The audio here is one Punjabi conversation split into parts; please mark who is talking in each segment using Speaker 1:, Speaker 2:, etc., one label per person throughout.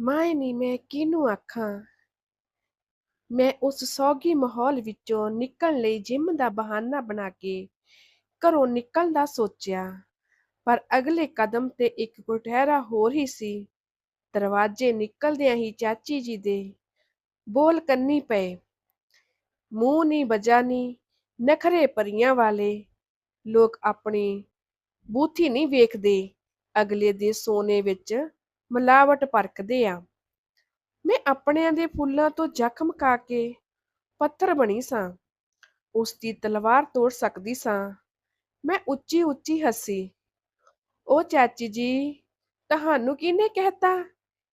Speaker 1: ਮਾਏ ਨੀ, ਮੈਂ ਕਿਹਨੂੰ ਆਖਾਂ? ਮੈਂ ਉਸ ਸੌਗੀ ਮਾਹੌਲ ਵਿੱਚੋਂ ਨਿਕਲਣ ਲਈ ਜਿਮ ਦਾ ਬਹਾਨਾ ਬਣਾ ਕੇ ਘਰੋਂ ਨਿਕਲਣ ਦਾ ਸੋਚਿਆ, ਪਰ ਅਗਲੇ ਕਦਮ ਤੇ ਇੱਕ ਕੁਠਹਿਰਾ ਹੋਰ ਹੀ ਸੀ। ਦਰਵਾਜ਼ੇ ਨਿਕਲਦਿਆਂ ਹੀ ਚਾਚੀ ਜੀ ਦੇ ਬੋਲ ਕੰਨੀ ਪਏ, ਮੂੰਹ ਨੀ, ਬਜਾ ਨੀ, ਨਖਰੇ ਪਰੀਆਂ ਵਾਲੇ, ਲੋਕ ਆਪਣੀ ਬੂਥੀ ਨਹੀਂ ਵੇਖਦੇ, ਅਗਲੇ ਦੇ ਸੋਨੇ ਵਿੱਚ ਮਿਲਾਵਟ ਪਰਖਦੇ ਆ। ਮੈਂ ਆਪਣਿਆਂ ਦੇ ਫੁੱਲਾਂ ਤੋਂ ਜ਼ਖਮ ਕਾ ਕੇ ਪੱਥਰ ਬਣੀ ਸਾਂ। ਉਸ ਦੀ ਤਲਵਾਰ ਤੋੜ ਸਕਦੀ ਸਾਂ। ਮੈਂ ਉੱਚੀ ਉੱਚੀ ਹੱਸੀ। ਉਹ ਚਾਚੀ ਜੀ, ਤੁਹਾਨੂੰ ਕਿਹਨੇ ਕਹਿਤਾ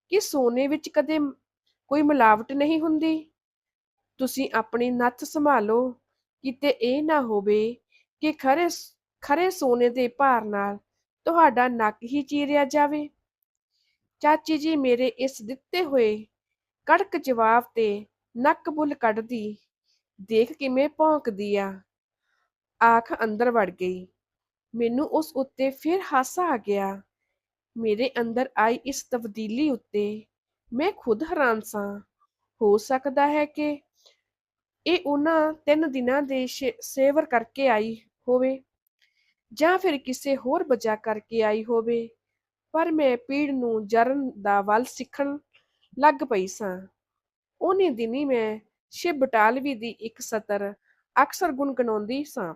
Speaker 1: ਕਿ ਸੋਨੇ ਵਿੱਚ ਕਦੇ ਕੋਈ ਮਿਲਾਵਟ ਨਹੀਂ ਹੁੰਦੀ? ਤੁਸੀਂ ਆਪਣੀ ਨੱਥ ਸੰਭਾਲੋ। ਕਿਤੇ ਇਹ ਨਾ ਹੋਵੇ ਕਿ ਖਰੇ ਖਰੇ ਸੋਨੇ ਦੇ ਭਾਰ ਨਾਲ ਤੁਹਾਡਾ ਨੱਕ ਹੀ ਚੀਰਿਆ ਜਾਵੇ। ਚਾਚੀ ਜੀ ਮੇਰੇ ਇਸ ਦਿੱਤੇ ਹੋਏ ਕੜਕ ਜਵਾਬ ਤੇ ਨੱਕ ਬੁੱਲ ਕੱਢਦੀ, ਦੇਖ ਕਿਵੇਂ ਭੌਂਕਦੀ ਆ। ਆਖ ਅੰਦਰ ਵੜ ਗਈ। ਮੈਨੂੰ ਉਸ ਉੱਤੇ ਫਿਰ ਹਾਸਾ ਆ ਗਿਆ। ਮੇਰੇ ਅੰਦਰ ਆਈ ਇਸ ਤਬਦੀਲੀ ਉੱਤੇ ਮੈਂ ਖੁਦ ਹੈਰਾਨ ਸਾਂ। ਹੋ ਸਕਦਾ ਹੈ ਕਿ ਇਹ ਉਹਨਾਂ ਤਿੰਨ ਦਿਨਾਂ ਦੇ ਸ਼ੇ- ਸੇਵਰ ਕਰਕੇ ਆਈ ਹੋਵੇ ਜਾਂ ਫਿਰ ਕਿਸੇ ਹੋਰ ਵਜ੍ਹਾ ਕਰਕੇ ਆਈ ਹੋਵੇ। ਪਰ ਮੈਂ ਪੀੜ ਨੂੰ ਜਰਨ ਦਾ ਵੱਲ ਸਿੱਖਣ ਲੱਗ ਪਈ ਸਾਂ। ਉਹਨੇ ਦਿਨੀ ਮੈਂ ਸ਼ਿਵ ਬਟਾਲਵੀ ਦੀ ਇੱਕ ਸਤਰ ਅਕਸਰ ਗੁੰਗਣਾਉਂਦੀ ਸਾਂ।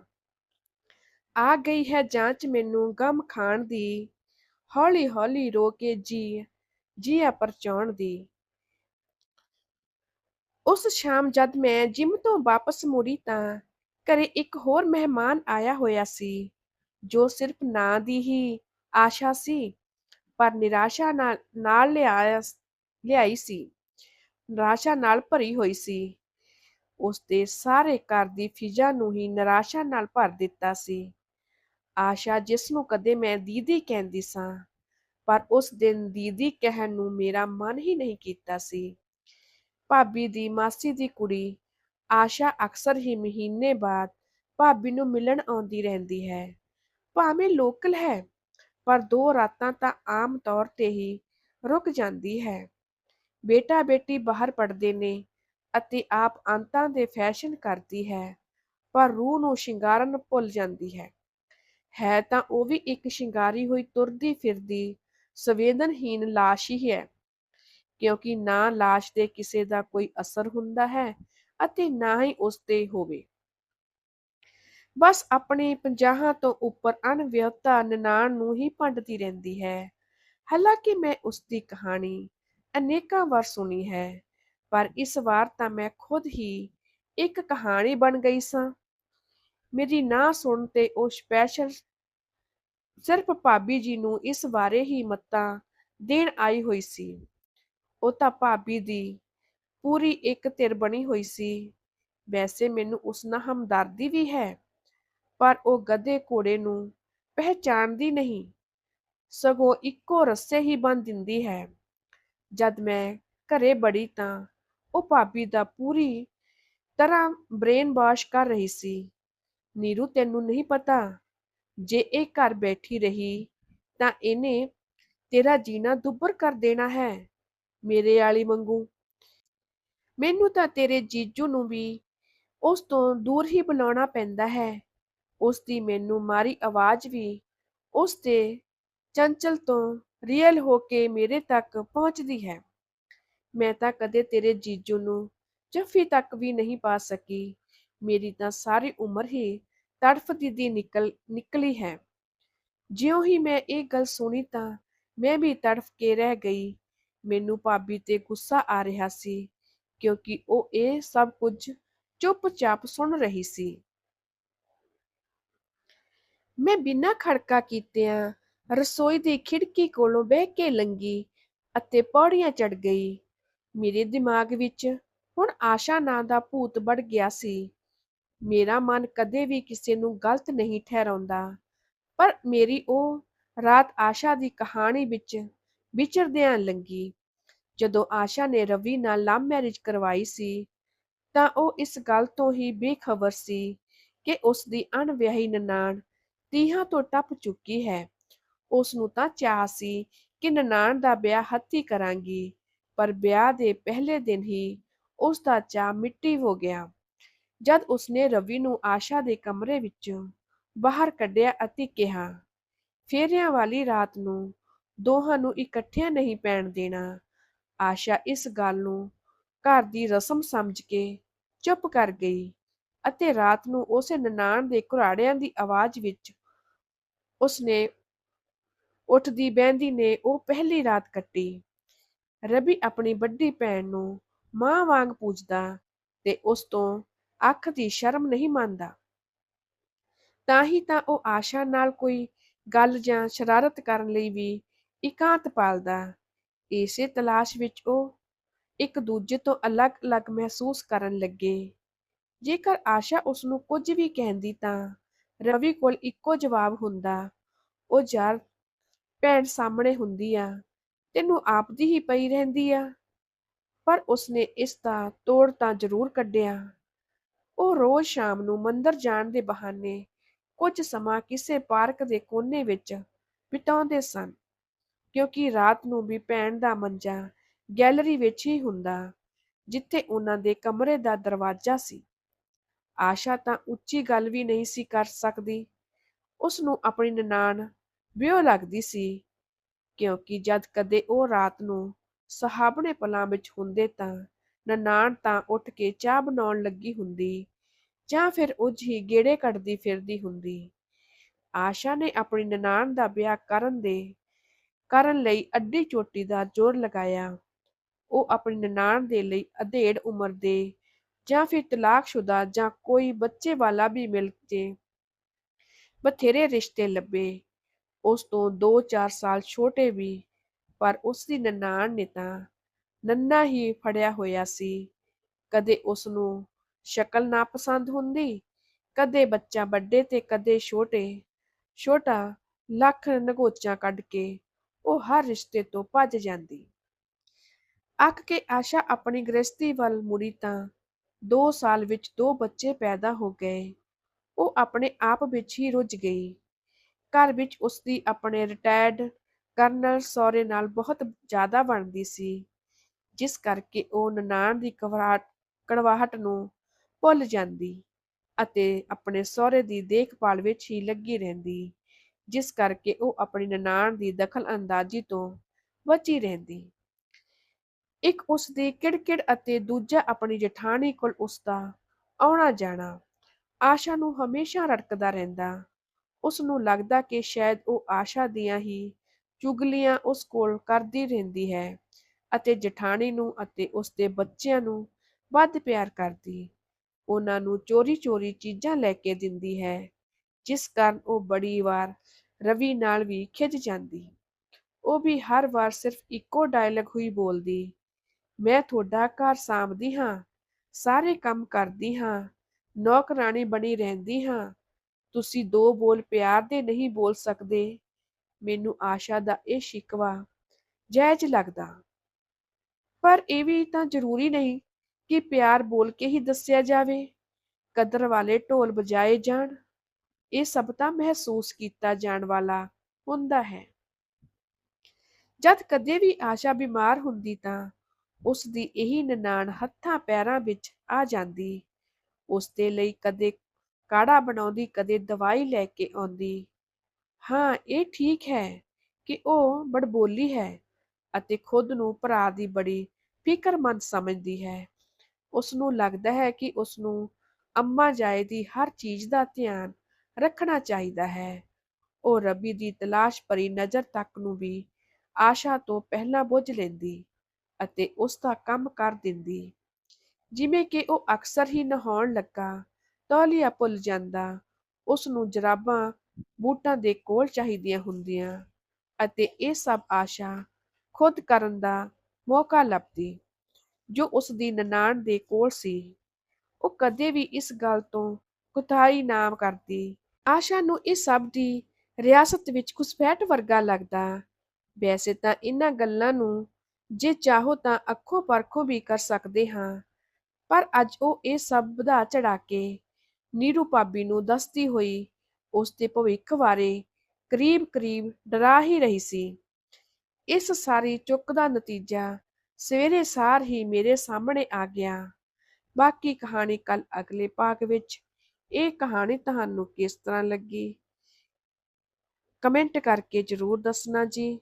Speaker 1: ਆ ਗਈ ਹੈ ਜਾਂਚ ਮੈਨੂੰ ਗਮ ਖਾਣ ਦੀ ਹੌਲੀ ਹੌਲੀ ਰੋ ਕੇ ਜੀ, ਜੀਆ ਪਰਚਾਉਣ ਦੀ। ਉਸ ਸ਼ਾਮ ਜਦ ਮੈਂ ਜਿਮ ਤੋਂ ਵਾਪਸ ਮੁੜੀ ਤਾਂ ਘਰੇ ਇੱਕ ਹੋਰ ਮਹਿਮਾਨ ਆਇਆ ਹੋਇਆ ਸੀ, ਜੋ ਸਿਰਫ ਨਾਂ ਦੀ ਹੀ ਆਸ਼ਾ ਸੀ। ਪਰ ਨਿਰਾਸ਼ਾ ਨਾਲ ਨਾਲ ਲਿਆਇਆ ਲਿਆਈ ਸੀ। ਨਿਰਾਸ਼ਾ ਨਾਲ ਭਰੀ ਹੋਈ ਸੀ। ਉਸ ਦੇ ਸਾਰੇ ਘਰ ਦੀ ਫਿਜ਼ਾ ਨੂੰ ਹੀ ਨਿਰਾਸ਼ਾ ਨਾਲ ਭਰ ਦਿੱਤਾ ਸੀ। ਆਸ਼ਾ, ਜਿਸ ਨੂੰ ਕਦੇ ਮੈਂ ਦੀਦੀ ਕਹਿੰਦੀ ਸਾਂ, ਪਰ ਉਸ ਦਿਨ ਦੀਦੀ ਕਹਿਣ ਨੂੰ ਮੇਰਾ ਮਨ ਹੀ ਨਹੀਂ ਕੀਤਾ ਸੀ। ਭਾਬੀ ਦੀ ਮਾਸੀ ਦੀ ਕੁੜੀ, ਆਸ਼ਾ ਅਕਸਰ ਹੀ ਮਹੀਨੇ ਬਾਅਦ ਭਾਬੀ ਨੂੰ ਮਿਲਣ ਆਉਂਦੀ ਰਹਿੰਦੀ ਹੈ। ਭਾਵੇਂ ਲੋਕਲ ਹੈ ਪਰ ਦੋ ਰਾਤਾਂ ਤਾਂ ਆਮ ਤੌਰ ਤੇ ਹੀ ਰੁਕ ਜਾਂਦੀ ਹੈ। ਬੇਟਾ ਬੇਟੀ ਬਾਹਰ ਪੜਦੇ ਨੇ ਅਤੇ ਆਪ ਅੰਤਾਂ ਦੇ ਫੈਸ਼ਨ ਕਰਦੀ ਹੈ, ਪਰ ਰੂਹ ਨੂੰ ਸ਼ਿੰਗਾਰਨ ਭੁੱਲ ਜਾਂਦੀ ਹੈ। ਹੈ ਤਾਂ ਉਹ ਵੀ ਇੱਕ ਸ਼ਿੰਗਾਰੀ ਹੋਈ ਤੁਰਦੀ ਫਿਰਦੀ ਸੰਵੇਦਨਹੀਨ ਲਾਸ਼ ਹੀ ਹੈ, ਕਿਉਂਕਿ ਨਾ ਲਾਸ਼ ਦੇ ਕਿਸੇ ਦਾ ਕੋਈ ਅਸਰ ਹੁੰਦਾ ਹੈ ਅਤੇ ਨਾ ਹੀ ਉਸ ਤੇ ਹੋਵੇ। ਬਸ ਆਪਣੇ ਪੰਜਾਹਾਂ ਤੋਂ ਉੱਪਰ ਅਣਵਿਆਹਤਾ ਨਨਾਣ ਨੂੰ ਹੀ ਭੰਡਦੀ ਰਹਿੰਦੀ ਹੈ। ਹਾਲਾਂਕਿ ਮੈਂ ਉਸ ਦੀ ਕਹਾਣੀ ਅਨੇਕਾਂ ਵਾਰ ਸੁਣੀ ਹੈ, ਪਰ ਇਸ ਵਾਰ ਤਾਂ ਮੈਂ ਖੁਦ ਹੀ ਇੱਕ ਕਹਾਣੀ ਬਣ ਗਈ ਸਾਂ। ਮੇਰੀ ਨਾ ਸੁਣ ਤੇ ਉਹ ਸਪੈਸ਼ਲ ਸਿਰਫ ਭਾਬੀ ਜੀ ਨੂੰ ਇਸ ਬਾਰੇ ਹੀ ਮੱਤਾਂ ਦੇਣ ਆਈ ਹੋਈ ਸੀ। ਉਹ ਤਾਂ ਭਾਬੀ ਦੀ ਪੂਰੀ ਇੱਕ ਧਿਰ ਬਣੀ ਹੋਈ ਸੀ। ਵੈਸੇ ਮੈਨੂੰ ਉਸ ਨਾਲ ਹਮਦਰਦੀ ਵੀ ਹੈ। ਪਰ ਉਹ ਗਧੇ ਘੋੜੇ ਨੂੰ ਪਹਿਚਾਣਦੀ ਨਹੀਂ। ਸਗੋਂ ਇੱਕੋ ਰੱਸੇ ਹੀ ਬੰਨ ਦਿੰਦੀ ਹੈ। ਜਦ ਮੈਂ ਘਰੇ ਬੜੀ ਤਾਂ ਉਹ ਭਾਬੀ ਦਾ ਪੂਰੀ ਤਰ੍ਹਾਂ ਬ੍ਰੇਨ ਵਾਸ਼ ਕਰ ਰਹੀ ਸੀ। ਨੀਰੂ, ਤੈਨੂੰ ਨਹੀਂ ਪਤਾ? ਜੇ ਇਹ ਘਰ ਬੈਠੀ ਰਹੀ, ਤਾਂ ਇਹਨੇ ਤੇਰਾ ਜੀਣਾ ਦੁੱਬਰ ਕਰ ਦੇਣਾ ਹੈ, ਮੇਰੇ ਵਾਲੀ ਮੰਗੂ ਮੈਨੂੰ ਤਾਂ ਤੇਰੇ ਜੀਜੂ ਨੂੰ ਵੀ ਉਸ ਤੋਂ ਦੂਰ ਹੀ ਬੁਲਾਉਣਾ ਪੈਂਦਾ ਹੈ। ਉਸ ਦੀ ਮੈਨੂੰ ਮਾਰੀ ਆਵਾਜ਼ ਵੀ ਉਸ ਦੇ ਚੰਚਲ ਤੋਂ ਰੀਅਲ ਹੋ ਕੇ ਮੇਰੇ ਤੱਕ ਪਹੁੰਚਦੀ ਹੈ। ਮੈਂ ਤਾਂ ਕਦੇ ਤੇਰੇ ਜੀਜੂ ਨੂੰ ਜੱਫੀ ਤੱਕ ਵੀ ਨਹੀਂ ਪਾ ਸਕੀ। ਮੇਰੀ ਤਾਂ ਸਾਰੀ ਉਮਰ ਹੀ ਤੜਫਦੀ ਦੀ ਨਿਕਲ, ਨਿਕਲੀ ਹੈ। ਜਿਉਂ ਹੀ ਮੈਂ ਇਹ ਗੱਲ ਸੁਣੀ ਤਾਂ ਮੈਂ ਵੀ ਤੜਫ ਕੇ ਰਹਿ ਗਈ। ਮੈਨੂੰ ਭਾਬੀ ਤੇ ਗੁੱਸਾ ਆ ਰਿਹਾ ਸੀ ਕਿਉਂਕਿ ਉਹ ਇਹ ਸਭ ਕੁਝ ਚੁੱਪਚਾਪ ਸੁਣ ਰਹੀ ਸੀ। ਮੈਂ ਬਿਨਾਂ ਖੜਕਾ ਕੀਤਿਆਂ ਰਸੋਈ ਦੀ ਖਿੜਕੀ ਕੋਲੋਂ ਬਹਿ ਕੇ ਲੰਗੀ ਅਤੇ ਪੌੜੀਆਂ ਚੜ ਗਈ। ਮੇਰੇ ਦਿਮਾਗ ਵਿੱਚ ਹੁਣ ਆਸ਼ਾ ਨਾਂ ਦਾ ਭੂਤ ਵੜ ਗਿਆ ਸੀ। ਮੇਰਾ ਮਨ ਕਦੇ ਵੀ ਕਿਸੇ ਨੂੰ ਗਲਤ ਨਹੀਂ ਠਹਿਰਾਉਂਦਾ, ਪਰ ਮੇਰੀ ਉਹ ਰਾਤ ਆਸ਼ਾ ਦੀ ਕਹਾਣੀ ਵਿੱਚ ਵਿਚਰਦਿਆਂ ਲੰਗੀ। ਜਦੋਂ ਆਸ਼ਾ ਨੇ ਰਵੀ ਨਾਲ ਲਵ ਮੈਰਿਜ ਕਰਵਾਈ ਸੀ, ਤਾਂ ਉਹ ਇਸ ਗੱਲ ਤੋਂ ਹੀ ਬੇਖਬਰ ਸੀ ਕਿ ਉਸ ਦੀ ਅਣਵਿਆਹੀ ਨਨਾਣ ਤੀਹਾਂ ਤੋਂ ਟੱਪ ਚੁੱਕੀ ਹੈ। ਉਸ ਨੂੰ ਤਾਂ ਚਾਹ ਸੀ ਕਿ ਨਨਾਣ ਦਾ ਵਿਆਹ ਹੱਥੀ ਕਰਾਂਗੀ, ਪਰ ਵਿਆਹ ਦੇ ਪਹਿਲੇ ਦਿਨ ਹੀ ਉਸ ਦਾ ਚਾਅ ਮਿੱਟੀ ਹੋ ਗਿਆ। ਜਦ ਉਸਨੇ ਰਵੀ ਨੂੰ ਆਸ਼ਾ ਦੇ ਕਮਰੇ ਵਿੱਚੋਂ ਬਾਹਰ ਕੱਢਿਆ ਅਤੇ ਕਿਹਾ, ਫੇਰਿਆਂ ਵਾਲੀ ਰਾਤ ਨੂੰ ਦੋਹਾਂ ਨੂੰ ਇਕੱਠਿਆਂ ਨਹੀਂ ਪੈਣ ਦੇਣਾ। ਆਸ਼ਾ ਇਸ ਗੱਲ ਨੂੰ ਘਰ ਦੀ ਰਸਮ ਸਮਝ ਕੇ ਚੁੱਪ ਕਰ ਗਈ ਅਤੇ ਰਾਤ ਨੂੰ ਉਸੇ ਨਨਾਣ ਦੇ ਘੁਰਾੜਿਆਂ ਦੀ ਆਵਾਜ਼ ਵਿੱਚ ਉਸਨੇ ਉੱਠਦੀ ਬਹਿੰਦੀ ਨੇ ਉਹ ਪਹਿਲੀ ਰਾਤ ਕੱਟੀ। ਰਬੀ ਆਪਣੀ ਵੱਡੀ ਭੈਣ ਨੂੰ ਮਾਂ ਵਾਂਗ ਪੂਜਦਾ ਤੇ ਉਸ ਤੋਂ ਅੱਖ ਦੀ ਸ਼ਰਮ ਨਹੀਂ ਮੰਨਦਾ। ਤਾਂ ਹੀ ਤਾਂ ਉਹ ਆਸ਼ਾ ਨਾਲ ਕੋਈ ਗੱਲ ਜਾਂ ਸ਼ਰਾਰਤ ਕਰਨ ਲਈ ਵੀ ਇਕਾਂਤ ਪਾਲਦਾ। ਇਸੇ ਤਲਾਸ਼ ਵਿੱਚ ਉਹ ਇੱਕ ਦੂਜੇ ਤੋਂ ਅਲੱਗ-ਅਲੱਗ ਮਹਿਸੂਸ ਕਰਨ ਲੱਗੇ। ਜੇਕਰ ਆਸ਼ਾ ਉਸ ਨੂੰ ਕੁਝ ਵੀ ਕਹਿੰਦੀ ਤਾਂ ਰਵੀ ਕੋਲ ਇੱਕੋ ਜਵਾਬ ਹੁੰਦਾ, ਉਹ ਯਾਰ, ਭੈਣ ਸਾਹਮਣੇ ਹੁੰਦੀ ਆ, ਤੈਨੂੰ ਆਪਦੀ ਹੀ ਪਈ ਰਹਿੰਦੀ ਆ। ਪਰ ਉਸਨੇ ਇਸ ਦਾ ਤੋੜ ਤਾਂ ਜ਼ਰੂਰ ਕੱਢਿਆ। ਉਹ ਰੋਜ਼ ਸ਼ਾਮ ਨੂੰ ਮੰਦਰ ਜਾਣ ਦੇ ਬਹਾਨੇ ਕੁਝ ਸਮਾਂ ਕਿਸੇ ਪਾਰਕ ਦੇ ਕੋਨੇ ਵਿੱਚ ਬਿਤਾਉਂਦੇ ਸਨ, ਕਿਉਂਕਿ ਰਾਤ ਨੂੰ ਵੀ ਭੈਣ ਦਾ ਮੰਜਾ ਗੈਲਰੀ ਵਿੱਚ ਹੀ ਹੁੰਦਾ, ਜਿੱਥੇ ਉਹਨਾਂ ਦੇ ਕਮਰੇ ਦਾ ਦਰਵਾਜ਼ਾ ਸੀ। ਆਸ਼ਾ ਤਾਂ ਉੱਚੀ ਗੱਲ ਵੀ ਨਹੀਂ ਸੀ ਕਰ ਸਕਦੀ। ਉਸ ਨੂੰ ਆਪਣੀ ਨਨਾਣ ਵਿਉ ਲੱਗਦੀ ਸੀ, ਕਿਉਂਕਿ ਜਦ ਕਦੇ ਉਹ ਰਾਤ ਨੂੰ ਸੁਹਾਵਣੇ ਪਲਾਂ ਵਿੱਚ ਹੁੰਦੇ ਤਾਂ ਨਨਾਣ ਤਾਂ ਉੱਠ ਕੇ ਚਾਹ ਬਣਾਉਣ ਲੱਗੀ ਹੁੰਦੀ ਜਾਂ ਫਿਰ ਉਂਝ ਹੀ ਗੇੜੇ ਕੱਢਦੀ ਫਿਰਦੀ ਹੁੰਦੀ। ਆਸ਼ਾ ਨੇ ਆਪਣੀ ਨਨਾਣ ਦਾ ਵਿਆਹ ਕਰਨ ਦੇ, ਕਰਨ ਲਈ ਅੱਡੀ ਚੋਟੀ ਦਾ ਜ਼ੋਰ ਲਗਾਇਆ। ਉਹ ਆਪਣੀ ਨਨਾਣ ਦੇ ਲਈ ਅਧੇੜ ਉਮਰ ਦੇ ਜਾਂ ਫਿਰ ਤਲਾਕਸ਼ੁਦਾ ਜਾਂ ਕੋਈ ਬੱਚੇ ਵਾਲਾ ਵੀ ਮਿਲ ਜੇ ਬਥੇਰੇ ਰਿਸ਼ਤੇ ਲੱਭੇ। ਉਸ ਤੋਂ 2-4 ਸਾਲ ਛੋਟੇ ਵੀ, ਪਰ ਉਸ ਦੀ ਨਨਾਣ ਨੇ ਤਾਂ ਨੰਨਾ ਹੀ ਫੜਿਆ ਹੋਇਆ ਸੀ। ਕਦੇ ਉਸ ਨੂੰ ਸ਼ਕਲ ਨਾ ਪਸੰਦ ਹੁੰਦੀ, ਕਦੇ ਬੱਚਾ ਵੱਡੇ ਤੇ ਕਦੇ ਛੋਟੇ। ਛੋਟਾ ਲੱਖ ਨਗੋਚਾਂ ਕੱਢ ਕੇ ਉਹ ਹਰ ਰਿਸ਼ਤੇ ਤੋਂ ਭੱਜ ਜਾਂਦੀ। ਅੱਕ ਕੇ ਆਸ਼ਾ ਆਪਣੀ ਗ੍ਰਸਤੀ ਵੱਲ ਮੁੜੀ ਤਾਂ 2 ਸਾਲ ਵਿੱਚ ਦੋ ਬੱਚੇ ਪੈਦਾ ਹੋ ਗਏ। ਉਹ ਆਪਣੇ ਆਪ ਵਿੱਚ ਹੀ ਰੁੱਝ ਗਈ। ਘਰ ਵਿੱਚ ਉਸਦੀ ਆਪਣੇ ਰਿਟਾਇਰਡ ਕਰਨਲ ਸਹੁਰੇ ਨਾਲ ਬਹੁਤ ਜ਼ਿਆਦਾ ਬਣਦੀ ਸੀ, ਜਿਸ ਕਰਕੇ ਉਹ ਨਨਾਣ ਦੀ ਕਵਰਾਟ ਕੜਵਾਹਟ ਨੂੰ ਭੁੱਲ ਜਾਂਦੀ ਅਤੇ ਆਪਣੇ ਸਹੁਰੇ ਦੀ ਦੇਖਭਾਲ ਵਿੱਚ ਹੀ ਲੱਗੀ ਰਹਿੰਦੀ, ਜਿਸ ਕਰਕੇ ਉਹ ਆਪਣੀ ਨਨਾਣ ਦੀ ਦਖਲ ਅੰਦਾਜ਼ੀ ਤੋਂ ਬਚੀ ਰਹਿੰਦੀ। ਇੱਕ ਉਸ ਦੀ ਕਿੜਕਿੜ ਅਤੇ ਦੂਜਾ ਆਪਣੀ ਜਠਾਣੀ ਕੋਲ ਉਸਦਾ ਆਉਣਾ ਜਾਣਾ। ਆਸ਼ਾ ਨੂੰ ਹਮੇਸ਼ਾ ਰੜਕਦਾ ਰਹਿੰਦਾ। ਉਸ ਨੂੰ ਲੱਗਦਾ ਕਿ ਸ਼ਾਇਦ ਉਹ ਆਸ਼ਾ ਦੀਆਂ ਹੀ ਚੁਗਲੀਆਂ ਉਸ ਕੋਲ ਕਰਦੀ ਰਹਿੰਦੀ ਹੈ ਅਤੇ ਜਠਾਣੀ ਨੂੰ ਅਤੇ ਉਸ ਦੇ ਬੱਚਿਆਂ ਨੂੰ ਵੱਧ ਪਿਆਰ ਕਰਦੀ। ਉਹਨਾਂ ਨੂੰ ਚੋਰੀ-ਚੋਰੀ ਚੀਜ਼ਾਂ ਲੈ ਕੇ ਦਿੰਦੀ ਹੈ, ਜਿਸ ਕਾਰਨ ਉਹ ਬੜੀ ਵਾਰ ਰਵੀ ਨਾਲ ਵੀ ਖਿੱਝ ਜਾਂਦੀ। ਉਹ ਵੀ ਹਰ ਵਾਰ ਸਿਰਫ ਇੱਕੋ ਡਾਇਲੌਗ ਹੀ ਬੋਲਦੀ। ਮੈਂ ਤੁਹਾਡਾ ਘਰ ਸਾਂਭਦੀ ਹਾਂ, ਸਾਰੇ ਕੰਮ ਕਰਦੀ ਹਾਂ, ਨੌਕਰਾਣੀ ਬਣੀ ਰਹਿੰਦੀ ਹਾਂ। ਤੁਸੀਂ ਦੋ ਬੋਲ ਪਿਆਰ ਦੇ ਨਹੀਂ ਬੋਲ ਸਕਦੇ। ਮੈਨੂੰ ਆਸ਼ਾ ਦਾ ਇਹ ਸ਼ਿਕਵਾ ਜਾਇਜ਼ ਲੱਗਦਾ। ਪਰ ਇਹ ਵੀ ਤਾਂ ਜ਼ਰੂਰੀ ਨਹੀਂ ਕਿ ਪਿਆਰ ਬੋਲ ਕੇ ਹੀ ਦੱਸਿਆ ਜਾਵੇ। ਕਦਰ ਵਾਲੇ ਢੋਲ ਵਜਾਏ ਜਾਣ, ਇਹ ਸਭ ਤਾਂ ਮਹਿਸੂਸ ਕੀਤਾ ਜਾਣ ਵਾਲਾ ਹੁੰਦਾ ਹੈ। ਜਦ ਕਦੇ ਵੀ ਆਸ਼ਾ ਬਿਮਾਰ ਹੁੰਦੀ ਤਾਂ ਉਸ ਦੀ ਇਹੀ ਨਨਾਣ ਹੱਥਾਂ ਪੈਰਾਂ ਵਿੱਚ ਆ ਜਾਂਦੀ। ਉਸ ਦੇ ਲਈ ਕਦੇ ਕਾੜਾ ਬਣਾਉਂਦੀ, ਕਦੇ ਦਵਾਈ ਲੈ ਕੇ ਆਉਂਦੀ। ਹਾਂ, ਇਹ ਠੀਕ ਹੈ ਕਿ ਉਹ ਬੜਬੋਲੀ ਹੈ ਅਤੇ ਖੁਦ ਨੂੰ ਭਰਾ ਦੀ ਬੜੀ ਫਿਕਰਮੰਦ ਸਮਝਦੀ ਹੈ। ਉਸ ਨੂੰ ਲੱਗਦਾ ਹੈ ਕਿ ਉਸ ਨੂੰ ਅੰਮਾ ਜਾਏ ਦੀ ਹਰ ਚੀਜ਼ ਦਾ ਧਿਆਨ ਰੱਖਣਾ ਚਾਹੀਦਾ ਹੈ। ਉਹ ਰੱਬੀ ਦੀ ਤਲਾਸ਼ ਭਰੀ ਨਜ਼ਰ ਤੱਕ ਨੂੰ ਵੀ ਆਸ਼ਾ ਤੋਂ ਪਹਿਲਾਂ ਬੁੱਝ ਲੈਂਦੀ। ਅਤੇ ਉਸ ਦਾ ਕੰਮ ਕਰ ਦਿੰਦੀ। ਜਿਵੇਂ ਕਿ ਉਹ ਅਕਸਰ ਹੀ ਨਹਾਉਣ ਲੱਗਾ, ਤੌਲੀਆ ਭੁੱਲ ਜਾਂਦਾ, ਉਸ ਨੂੰ ਜਰਾਬਾਂ, ਬੂਟਾਂ ਦੇ ਕੋਲ ਚਾਹੀਦੀਆਂ ਹੁੰਦੀਆਂ ਅਤੇ ਇਹ ਸਭ ਆਸ਼ਾ ਖੁਦ ਕਰਨ ਦਾ ਮੌਕਾ ਲੱਭਦੀ, ਜੋ ਉਸ ਦੀ ਨਨਾਣ ਦੇ ਕੋਲ ਸੀ। ਉਹ ਕਦੇ ਵੀ ਇਸ ਗੱਲ ਤੋਂ ਕੁਤਾਹੀ ਨਾ ਕਰਦੀ। ਆਸ਼ਾ ਨੂੰ ਇਹ ਸਭ ਦੀ ਰਿਆਸਤ ਵਿੱਚ ਘੁਸਪੈਠ ਵਰਗਾ ਲੱਗਦਾ। ਵੈਸੇ ਤਾਂ ਇਹਨਾਂ ਗੱਲਾਂ ਨੂੰ ਜੇ ਚਾਹੋ ਤਾਂ ਅੱਖੋਂ ਪਰਖੋਂ ਵੀ ਕਰ ਸਕਦੇ ਹਾਂ। ਪਰ ਅੱਜ ਉਹ ਇਹ ਸਭ ਵਧਾ ਚੜਾ ਕੇ ਨੀਰੂ ਭਾਬੀ ਨੂੰ ਦੱਸਦੀ ਹੋਈ ਉਸ ਦੇ ਭਵਿੱਖ ਬਾਰੇ ਕਰੀਬ-ਕਰੀਬ ਡਰਾ ਹੀ ਰਹੀ ਸੀ। ਇਸ ਸਾਰੀ ਚੁੱਕ ਦਾ ਨਤੀਜਾ ਸਵੇਰੇ ਸਾਰ ਹੀ ਮੇਰੇ ਸਾਹਮਣੇ ਆ ਗਿਆ। ਬਾਕੀ ਕਹਾਣੀ ਕੱਲ ਅਗਲੇ ਭਾਗ ਵਿੱਚ। ਇਹ ਕਹਾਣੀ ਤੁਹਾਨੂੰ ਕਿਸ ਤਰ੍ਹਾਂ ਲੱਗੀ? ਕਮੈਂਟ ਕਰਕੇ ਜਰੂਰ ਦੱਸਣਾ ਜੀ।